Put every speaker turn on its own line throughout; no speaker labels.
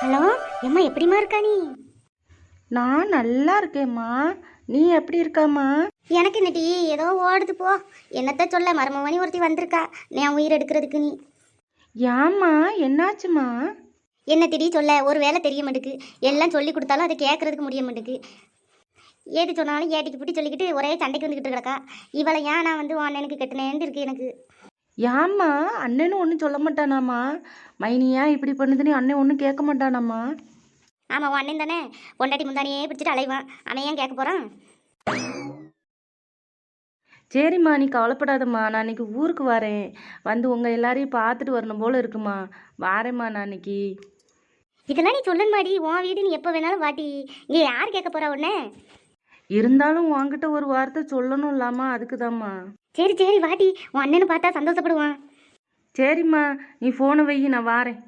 Hello எம்மா எப்படிம்மா இருக்கா நீ?
நான் நல்லா இருக்கேம்மா. நீ எப்படி இருக்காம்மா?
எனக்கு என்னடி ஏதோ ஓடுது போ. என்னத்த சொல்ல மருமமணி ஒருத்தி வந்திருக்கா. நான் உயிர் எடுக்கிறதுக்கு நீ.
ஏம்மா என்னாச்சுமா
என்ன திடி சொல்ல ஒரு வேலை தெரிய மாட்டுக்கு. எல்லாம் சொல்லி கொடுத்தாலும் அதை கேட்கறதுக்கு முடிய மாட்டுக்கு. ஏது சொன்னாலும் ஏட்டிக்கு பிடி சொல்லிக்கிட்டு ஒரே சண்டைக்கு வந்துக்கிட்டு கிடக்கா இவளை ஏன் நான் வந்து உன் அண்ணனுக்கு கட்டினேன்னு இருக்கு எனக்கு.
ஏம்மா? அண்ணனும் ஒன்றும் சொல்ல மாட்டானாம்மா. மைனியா இப்படி பண்ணுதுன்னு அண்ணன் ஒன்றும் கேட்க மாட்டானாம்மா.
ஆமாம் உன் அண்ணன் தானே? பொண்டாட்டி முந்தானியே பிடிச்சிட்டு அலைவான். அவன் ஏன் கேட்க போகிறான்
சரிம்மா நீ கவலைப்படாதம்மா. நான் இன்னைக்கு ஊருக்கு வரேன். வந்து உங்கள் எல்லாரையும் பார்த்துட்டு வரணும் போல இருக்குமா. வாரேம்மா நான் இன்னைக்கு.
இதெல்லாம் நீ சொல்லணுமாடி. உன் வீடு நீ எப்போ வேணாலும் வாட்டி இங்கே யார் கேட்க போறா உடனே
இருந்தாலும் உன்கிட்ட ஒரு வார்த்தை சொல்லணும் இல்லாமா அதுக்குதாம்மா.
சரி சரி வாட்டி உன் அண்ணனை பார்த்தா சந்தோஷப்படுவான்.
சரிம்மா நீ ஃபோனை வை நான் வாரேன்.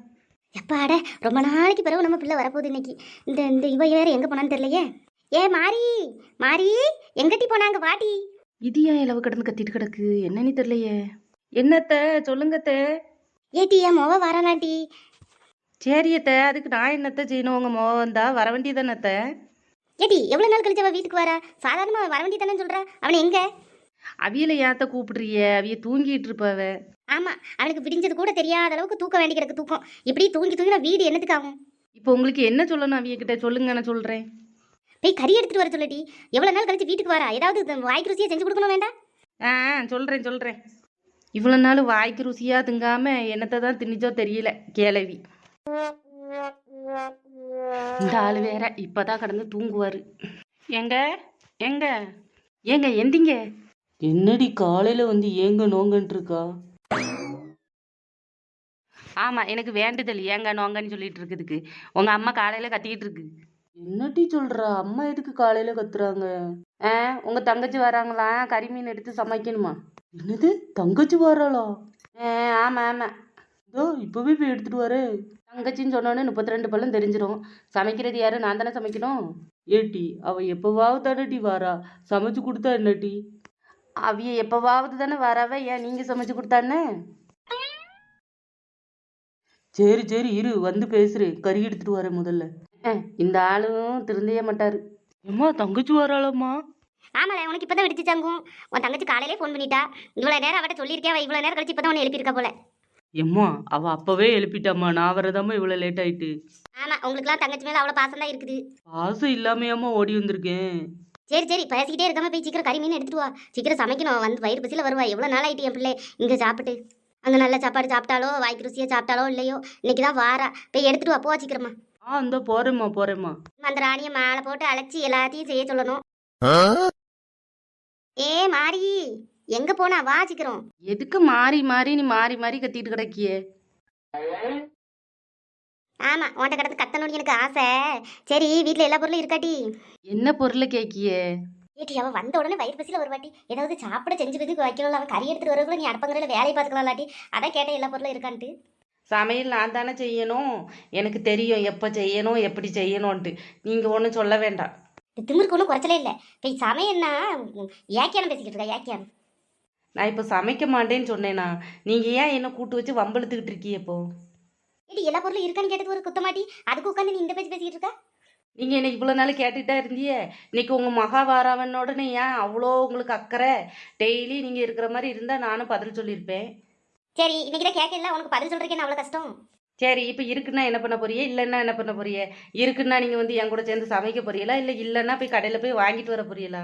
எப்பாட ரொம்ப நாளைக்கு பிறகு நம்ம பிள்ளை வரப்போகுது இன்னைக்கு. இந்த இந்த இவ வேற எங்கே போனான்னு தெரியலையே. ஏ மாரி மாரி எங்கட்டி போனாங்க வாட்டி
இது ஏன் இலவு கிடந்து கத்திட்டு கிடக்கு? என்னன்னு தெரியலையே. என்னத்த சொல்லுங்கத்த.
ஏட்டி என் மொவ வரானாட்டி
சரியத்த அதுக்கு நான் என்னத்த செய்யணும்? உங்கள் மோ வந்தா வர வேண்டியதானத்த
ஏட்டி எவ்வளோ நாள் கழிச்சு அவள் வீட்டுக்கு வரா? சாதாரணமாக வர வேண்டியதானே சொல்கிறா அவனை எங்கே?
அவியலை ஏத்த கூப்பிடுறிய? அவிய தூங்கிட்டு இருப்பவ.
ஆமாம் அவனுக்கு விடிஞ்சது கூட தெரியாத அளவுக்கு தூக்கம் வேண்டி கிடக்கு தூக்கம். இப்படி தூங்கி தூங்கினா வீடு என்னத்துக்கு ஆகும்?
இப்போ உங்களுக்கு என்ன சொல்லணும் அவிய கிட்ட சொல்லுங்க நான் சொல்றேன்.
போய் கறி எடுத்துட்டு வர சொல்லடி. எவ்வளோ நாள் கழிச்சு வீட்டுக்கு வரா? ஏதாவது வாய்க்கு ருசியாக செஞ்சு கொடுக்கணும் வேண்டாம்
ஆ சொல்றேன் சொல்றேன். இவ்வளோ நாள் வாய்க்கு ருசியா திங்காம என்னத்தை தான் திணிச்சோ தெரியல கேளவி. இந்த ஆள் வேற இப்பதான் கடந்து தூங்குவாரு. எங்க? எங்க? ஏங்க எந்திங்க?
என்னடி காலையில வந்து ஏங்க நோங்கன்ட்டு இருக்கா?
ஆமா எனக்கு வேண்டுதல். ஏங்க நோங்கன்னு சொல்லிட்டு இருக்குதுக்கு. உங்க அம்மா காலையில கத்திக்கிட்டு இருக்கு.
என்னடி சொல்றா? அம்மா எதுக்கு காலையில கத்துறாங்க?
ஆ உங்க தங்கச்சி வராங்களாம் கறிமீன் எடுத்து சமைக்கணுமா?
என்னது? தங்கச்சி வராளா?
ஆ, ஆமா ஆமா.
இதோ இப்பவே போய் எடுத்துட்டு வரே.
தங்கச்சின்னு சொன்னோன்னே முப்பத்தி ரெண்டு பல்லும் தெரிஞ்சிரும். சமைக்கிறது யாரு? நான் தானே சமைக்கணும்?
ஏட்டி அவ எப்பவாவது தானடி வாரா. சமைச்சு கொடுத்தா என்னடி?
அவிய எப்பவாவது தானே வரவ? ஏன் நீங்க சமைச்சு கொடுத்தானே?
சரி சரி இரு வந்து பேசுறேன் கறி எடுத்துட்டு வரேன் முதல்ல.
இந்த ஆளும் திருந்தவே மாட்டாரு.
அம்மா தங்கச்சி வராளாம்மா.
ஆமால உனக்கு இப்போ தான் வெடிச்சு தங்கும் உன் தங்கச்சி காலையிலே ஃபோன் பண்ணிட்டா. இவ்வளோ நேரம் அவட்ட சொல்லியிருக்கேன் அவ இவ்வளோ நேரம் கழிச்சு இப்போ தான் உன்னை எழுப்பியிருக்கா போல.
எம்மா அவ அப்பவே எழுப்பிட்டாம்மா. நான் வரதாம்மா இவ்வளவு லேட் ஆயிட்டு.
ஆமாம் உங்களுக்குலாம் தங்கச்சி மேலே அவ்வளோ பாசம் தான் இருக்குது.
பாசம் இல்லாமையாம்மா ஓடி வந்திருக்கேன்.
சரி சரி பேசிக்கிட்டே இருக்காம போய் சீக்கிரம் கறி மீன் எடுத்துட்டு வா. சீக்கிரம் சமைக்கணும். வந்து வயிறு பசியில் வருவா. எவ்வளோ நாள் ஆயிட்டு என் பிள்ளை? இங்கே சாப்பிட்டு. அங்கே நல்ல சாப்பாடு சாப்பிட்டாலோ வாய்க்கு ருசியாக சாப்பிட்டாலோ இல்லையோ இன்னைக்கு தான் வாரா. போய் எடுத்துட்டு வா போ சீக்கிரமா.
ஆ இந்த போறேம்மா போறேம்மா.
அந்த ராணியை மாலை போட்டு அழைச்சி எல்லாத்தையும் செய்ய சொல்லணும். ஏ மாறி எங்க போனா? வா சீக்கிரம்.
எதுக்கு மாறி மாறி நீ மாறி மாறி கத்திட்டு கிடக்கியே?
ஆமா உன்கிட்ட கிடந்து கத்தணும்னு எனக்கு ஆசை. சரி வீட்ல எல்லா பொருளும் இருக்காட்டி.
என்ன பொருளை கேக்கியே?
ஏட்டி அவன் வந்த உடனே வயிறு பசியில் ஒரு வாட்டி ஏதாவது சாப்பிட செஞ்சுக்கிறதுக்கு வைக்கணும் அவன் கறி எடுத்துட்டு வரக்குள்ள நீ அடுப்பங்கரையில வேலையை பார்த்துக்கலாம் இல்லாட்டி அதான் கேட்டேன் எல்லா பொருளும் இருக்கான்ட்டு.
சமையல் நான் தானே செய்யணும். எனக்கு தெரியும் எப்போ செய்யணும் எப்படி செய்யணும்ன்ட்டு. நீங்கள் ஒன்றும் சொல்ல வேண்டாம்.
திமிருக்கு ஒன்றும் குறைச்சலே இல்லை. போய் சமையன்னா ஏக்கியானம் பேசிக்கிட்டு இருக்கா ஏக்கியானம்?
நான் இப்போ சமைக்க மாட்டேன்னு சொன்னேனா. நீங்கள் ஏன் என்ன கூட்டு வச்சு வம்பெழுத்துக்கிட்டு இருக்கீ இப்போ?
ஏடி எல்லா பொருளும் இருக்கான்னு கேட்டது ஒரு குத்தமாட்டி அதுக்கு உட்காந்து நீ இந்த பேச்சு பேசிக்கிட்டு இருக்கா?
நீங்கள் என்ன இவ்வளோ நாள் கேட்டுட்டா இருந்தியே? இன்னைக்கு உங்கள் மகா வாராவன் உடனே ஏன் அவ்வளோ உங்களுக்கு அக்கறை? டெய்லி நீங்கள் இருக்கிற மாதிரி இருந்தால் நானும் பதில் சொல்லியிருப்பேன்.
சரி இன்னைக்கு தான் கேட்கல. உனக்கு பதில் சொல்றதுக்கு அவ்வளோ கஷ்டம்?
சரி இப்போ இருக்குன்னா என்ன பண்ண போறியே? இல்லைன்னா என்ன பண்ண போறியே? இருக்குன்னா நீங்கள் வந்து என் கூட சேர்ந்து சமைக்க போறீங்களா? இல்லை இல்லைன்னா போய் கடையில் போய் வாங்கிட்டு வர போறீங்களா?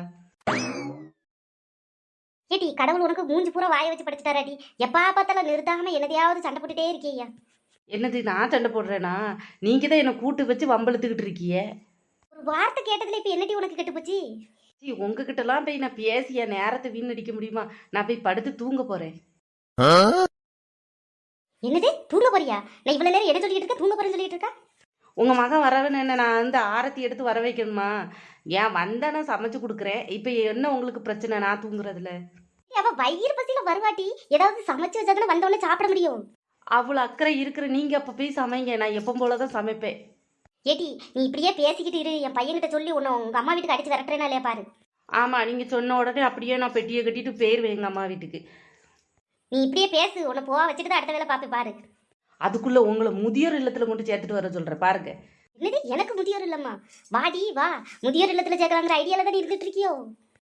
ஏடி கடவுள் உனக்கு மூஞ்சி பூரா வாயை வச்சு படிச்சுட்டாராடி. எப்பா பார்த்தாலும் நிறுத்தாம என்னதையாவது சண்டை போட்டுட்டே இருக்கியா
என்னது நான் சண்டை போடுறேனா? நீங்கள் தான் என்னை கூட்டு வச்சு வம்பெழுத்துக்கிட்டு இருக்கியே
ஒரு வார்த்தை கேட்டதுல இப்போ என்னடி உனக்கு கெட்டு போச்சு
சீ உங்ககிட்டலாம் போய் நான் பேசி என் நேரத்தை வீணடிக்க முடியுமா? நான் போய் படுத்து தூங்க போறேன்.
என்னது? தூங்க போறியா? நான் இவ்வளவு நேரம் எதை சொல்லிட்டு இருக்க? தூங்க போறேன்னு சொல்லிட்டு இருக்கா?
உங்க மகன் வரவன்னு என்ன நான் வந்து ஆரத்தி எடுத்து வர வைக்கணுமா? ஏன் வந்தா நான் சமைச்சு கொடுக்குறேன். இப்போ என்ன உங்களுக்கு பிரச்சனை? நான் தூங்குறதுல.
அவ வயிறு பசியில வருவாட்டி. ஏதாவது சமைச்சு வச்சாதானே வந்த உடனே சாப்பிட முடியும்.
அவ்வளோ அக்கறை இருக்கிற நீங்க அப்போ போய் சமைங்க. நான் எப்போ போல தான் சமைப்பேன்.
ஏடி நீ இப்படியே பேசிக்கிட்டு இரு. என் பையன்கிட்ட சொல்லி உன்னை உங்க அம்மா வீட்டுக்கு அடிச்சு விரட்டுறேனா இல்லையா பாரு.
ஆமா நீங்க சொன்ன உடனே அப்படியே நான் பெட்டியை கட்டிட்டு போயிருவேன் எங்க அம்மா வீட்டுக்கு.
நீ இப்படியே பேசு. உன்னை போக வச்சுட்டு தான் அடுத்த வேலை பார்ப்பேன் பாரு.
அதுக்குள்ள உங்களை முதியோர் இல்லத்துல கொண்டு சேர்த்துட்டு வர சொல்றேன் பாருங்க.
என்னது எனக்கு முதியோர் இல்லம்மா? வாடி வா. முதியோர் இல்லத்துல சேர்க்கலாங்கிற ஐடியால தான் இருந்துட்டு இருக்கியோ?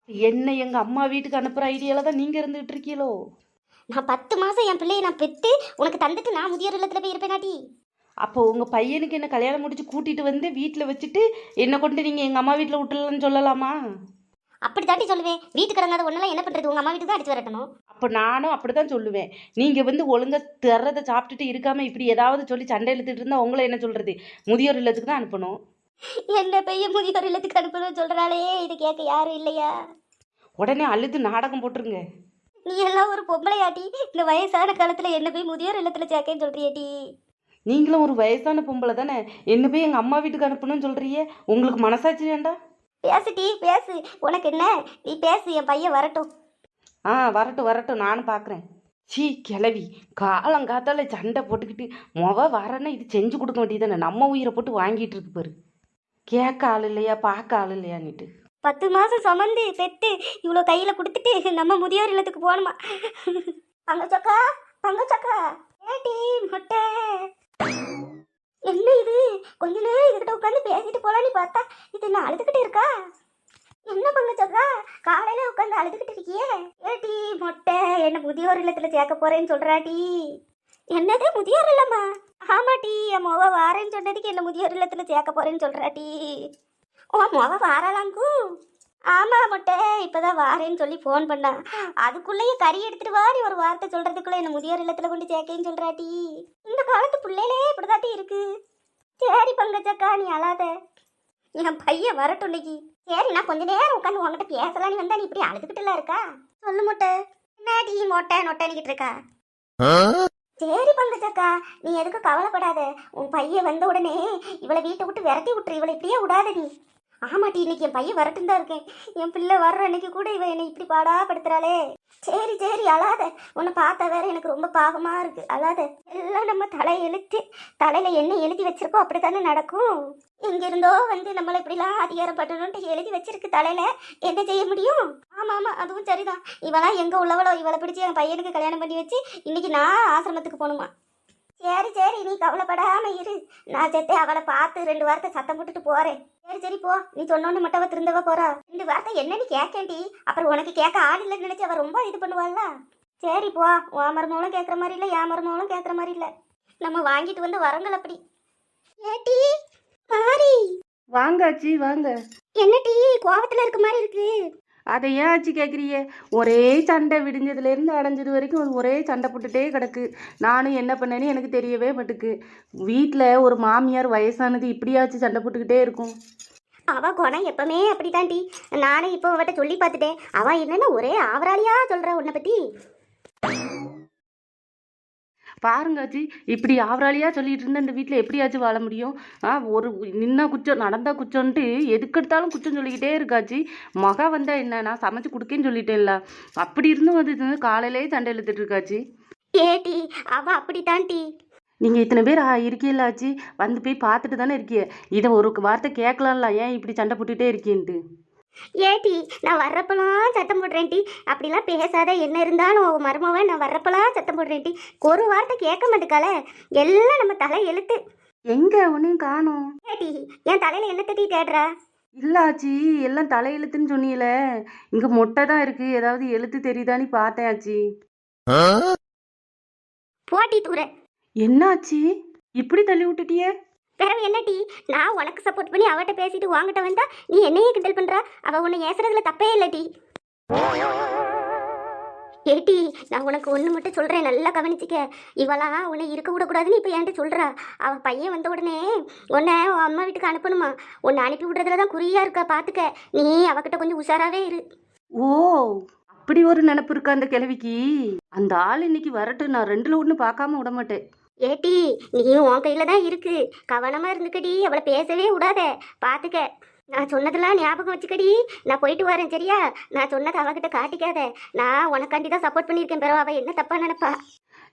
என்ன எங்க அம்மா வீட்டுக்கு அனுப்புற ஐடியால தான் நீங்க இருந்துகிட்டு இருக்கீங்களோ
நான் பத்து மாசம் என் பிள்ளையை நான் பெத்து உனக்கு தந்துட்டு நான் முதியோர் இல்லத்துல போய் இருப்பேனாட்டி
அப்போ உங்க பையனுக்கு என்ன கல்யாணம் முடிச்சு கூட்டிட்டு வந்து வீட்டில் வச்சுட்டு என்ன கொண்டு நீங்க எங்க அம்மா வீட்டில் விட்டுலன்னு சொல்லலாமா?
அப்படி தாண்டி சொல்லுவேன். வீட்டுக்கு கிடங்காத ஒண்ணெல்லாம் என்ன பண்றது? உங்க அம்மா வீட்டுக்கு தான் அடிச்சு வரட்டணும்.
அப்போ நானும் அப்படிதான் சொல்லுவேன். நீங்க வந்து ஒழுங்கா தர்றதை சாப்பிட்டுட்டு இருக்காம இப்படி ஏதாவது சொல்லி சண்டை இழுத்துட்டு இருந்தா உங்களை என்ன சொல்றது? முதியோர் இல்லத்துக்கு தான் அனுப்பணும்.
என்ன பையன் முதியோர் இல்லத்துக்கு அனுப்பணும்னு சொல்றாளே? இது கேட்க யாரும் இல்லையா?
உடனே அழுது நாடகம் போட்டுருங்க.
நீ எல்லாம் ஒரு பொம்பளையாட்டி? இந்த வயசான காலத்துல என்ன போய் முதியோர் இல்லத்துல சேர்க்கேன்னு சொல்றியாட்டி?
நீங்களும் ஒரு வயசான பொம்பளை தானே? என்ன போய் எங்க அம்மா வீட்டுக்கு அனுப்பணும்னு சொல்றியே? உங்களுக்கு மனசாட்சி வேண்டாம்
பேசுடி பேசு. உனக்கு என்ன? நீ பேசு என் பையன் வரட்டும்.
ஆ வரட்டும் வரட்டும். நானும் பார்க்குறேன் சீ கிளவி காலங்காத்தால சண்டை போட்டுக்கிட்டு மொவ வரேன்னா இது செஞ்சு கொடுக்க வேண்டியதானே நம்ம உயிரை போட்டு வாங்கிட்டு இருக்கு பாரு. கேட்க ஆள் இல்லையா பார்க்க ஆள் இல்லையான்னுட்டு.
பத்து மாதம் சுமந்து பெத்து இவ்வளோ கையில் கொடுத்துட்டு நம்ம முதியோர் இல்லத்துக்கு போகணுமா? பங்கச்சக்கா பங்கச்சக்கா ஏடி முட்டை? என்ன இது? கொஞ்ச நேரம் இதுகிட்ட உட்காந்து பேசிட்டு போலான்னு பார்த்தா இது என்ன அழுதுகிட்டு இருக்கா? என்ன பங்கச்சக்கா காலையில் உட்காந்து அழுதுகிட்டு இருக்கியே? ஏடி மொட்டை என்ன முதியோர் இல்லத்தில் சேர்க்க போகிறேன்னு சொல்கிறாடி என்னது முதியோர் இல்லம்மா? ஆமாட்டி என் மொவ வாரேன்னு சொன்னதுக்கு என்ன முதியோர் இல்லத்தில் சேர்க்க போகிறேன்னு சொல்கிறாட்டி ஓ மொவ வாரலாங்கு ஆமா மொட்டை. இப்பதான் வாரேன்னு சொல்லி ஃபோன் பண்ணா. அதுக்குள்ளேயே கறி எடுத்துட்டு வாடி ஒரு வார்த்தை சொல்றதுக்குள்ள என்ன முதியோர் இல்லத்துல கொண்டு சேர்க்கேன்னு சொல்றாட்டி. இந்த காலத்து பிள்ளைகளே இப்படிதாட்டி இருக்கு. சரி பங்கச்சக்கா நீ அழாத. என் பையன் வரட்டும் இன்னைக்கு. சரி நான் கொஞ்ச நேரம் உட்காந்து உன்கிட்ட பேசலான்னு வந்தா நீ இப்படி அழுதுகிட்டுல இருக்கா? சொல்லு மொட்டை. என்னடி மொட்டை நொட்டைனிக்கிட்டு இருக்கா? சரி பங்கச்சக்கா நீ எதுக்கும் கவலைப்படாத. உன் பையன் வந்த உடனே இவளை வீட்டை விட்டு விரட்டி விட்டுரு. இவளை இப்படியே விடாத நீ. ஆமாட்டி இன்னைக்கு என் பையன் வரட்டும் தான் இருக்கேன். என் பிள்ளை வர்ற அன்னைக்கு கூட இவன் என்னை இப்படி பாடா படுத்துறாளே சரி சரி அழாத. உன்னை பார்த்தா வேற எனக்கு ரொம்ப பாகமாக இருக்கு. அழாத. எல்லாம் நம்ம தலை எழுத்து தலையில என்ன எழுதி வச்சிருக்கோ அப்படித்தானே நடக்கும்? எங்க இருந்தோ வந்து நம்மளை இப்படிலாம் அதிகாரப்படணும்ட்டு எழுதி வச்சிருக்கு தலையில. என்ன செய்ய முடியும்? ஆமா ஆமா அதுவும் சரிதான். இவெல்லாம் எங்க உள்ளவளோ? இவளை பிடிச்சி என் பையனுக்கு கல்யாணம் பண்ணி வச்சு இன்னைக்கு நான் ஆசிரமத்துக்கு போகணுமா? சரி சரி நீ கவலைப்படாம இரு. நான் செத்தே அவளை பார்த்து ரெண்டு வார்த்தை சத்தம் போட்டுட்டு போறேன். சரி சரி போ. நீ சொன்னோன்னு மட்டும் அவ திருந்தவ போறா. ரெண்டு வார்த்தை என்னன்னு கேட்கேன்டி அப்புறம் உனக்கு கேட்க ஆள் இல்லைன்னு நினைச்சு அவ ரொம்ப இது பண்ணுவாள்ல. சரி போ. உன் மருமகளும் கேட்குற மாதிரி இல்லை என் மருமகளும் கேட்குற மாதிரி இல்லை. நம்ம வாங்கிட்டு வந்து வரங்கள் அப்படி. ஏட்டி மாறி.
வாங்காச்சி வாங்க.
என்னடி கோவத்துல இருக்க மாதிரி இருக்கு.
அதை ஏன் ஆச்சு கேட்குறியே ஒரே சண்டை விடிஞ்சதுலேருந்து அடைஞ்சது வரைக்கும் அது ஒரே சண்டை போட்டுட்டே கிடக்கு. நானும் என்ன பண்ணேன்னு எனக்கு தெரியவே மாட்டுக்கு. வீட்டில் ஒரு மாமியார் வயசானது இப்படியாச்சு சண்டை போட்டுக்கிட்டே இருக்கும்.
அவ குணம் எப்பவுமே அப்படித்தான்டி நானும் இப்போ அவட்ட சொல்லி பார்த்துட்டேன். அவ என்னன்னா ஒரே ஆவராளியா சொல்ற உன்னை பத்தி?
பாருங்காச்சி இப்படி ஆவராளியாக சொல்லிட்டு இருந்த இந்த வீட்டில் எப்படியாச்சும் வாழ முடியும்? ஆ ஒரு நின்னா குச்சம் நடந்தா குச்சம்ன்ட்டு எதுக்கெடுத்தாலும் குச்சம் சொல்லிக்கிட்டே இருக்காச்சி மகா வந்தா என்ன நான் சமைச்சு கொடுக்கேன்னு சொல்லிட்டேன்ல. அப்படி இருந்தும் அது இது காலையிலே சண்டை இழுத்துட்டு இருக்காச்சி
ஏட்டி அவ அப்படித்தான்டி
நீங்கள் இத்தனை பேர் இருக்கீல்ல ஆச்சி வந்து போய் பார்த்துட்டு தானே இருக்கிய. இதை ஒரு வார்த்தை கேட்கலாம்ல ஏன் இப்படி சண்டை போட்டுட்டே இருக்கேன்ட்டு?
ஏட்டி நான் வர்றப்பெல்லாம் சத்தம் போடுறேன்டி அப்படிலாம் பேசாத என்ன இருந்தாலும் உன் மருமவன் நான் வர்றப்பெல்லாம் சத்தம் போடுறேன்டி ஒரு வார்த்தை கேட்க மாட்டுக்கால எல்லாம் நம்ம தலை எழுத்து.
எங்கே உன்னையும் காணோம்?
ஏட்டி என் தலையில என்ன தட்டி தேடுறா?
இல்லை ஆச்சி எல்லாம் தலையெழுத்துன்னு சொன்னீல இங்கே மொட்டை தான் இருக்குது ஏதாவது எழுத்து தெரியுதான்னு பார்த்தேன் ஆச்சி.
போட்டி தூர.
என்னாச்சு இப்படி தள்ளி விட்டுட்டியே?
பிறகு என்னடி நான் உனக்கு சப்போர்ட் பண்ணி அவட்ட பேசிட்டு வாங்கிட்ட வந்தா நீ என்னையே கிண்டல் பண்ற? அவ உன்னை ஏசுறதுல தப்பே இல்லடி ஏட்டி நான் உனக்கு ஒன்று மட்டும் சொல்கிறேன் நல்லா கவனிச்சிக்க. இவளா உன்னை இருக்க விடக்கூடாதுன்னு இப்போ என்கிட்ட சொல்கிறா அவள் பையன் வந்த உடனே உன்னை உன் அம்மா வீட்டுக்கு அனுப்பணுமா? உன்னை அனுப்பி விடுறதுல தான் குறியாக இருக்கா பார்த்துக்க நீ அவகிட்ட கொஞ்சம் உஷாராகவே இரு.
ஓ அப்படி ஒரு நினப்பு இருக்கா அந்த கிழவிக்கு? அந்த ஆள் இன்னைக்கு வரட்டும். நான் ரெண்டில் ஒன்று பார்க்காம விட மாட்டேன்.
ஏட்டி நீ உன் கையில் தான் இருக்கு. கவனமாக இருந்துக்கடி அவளை பேசவே விடாத. பார்த்துக்க நான் சொன்னதெல்லாம் ஞாபகம் வச்சுக்கடி. நான் போயிட்டு வரேன் சரியா? நான் சொன்னதை அவகிட்ட காட்டிக்காத. நான் உனக்காண்டி தான் சப்போர்ட் பண்ணியிருக்கேன் பிறகு அவள் என்ன தப்பா நினைப்பா?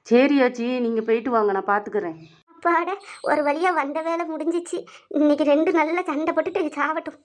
சரி ஆச்சி நீங்கள் போயிட்டு வாங்க நான் பார்த்துக்கிறேன்
அப்பாட ஒரு வழியாக வந்த வேலை முடிஞ்சிச்சு. இன்னைக்கு ரெண்டு நல்ல சண்டை போட்டுட்டு சாவட்டும்.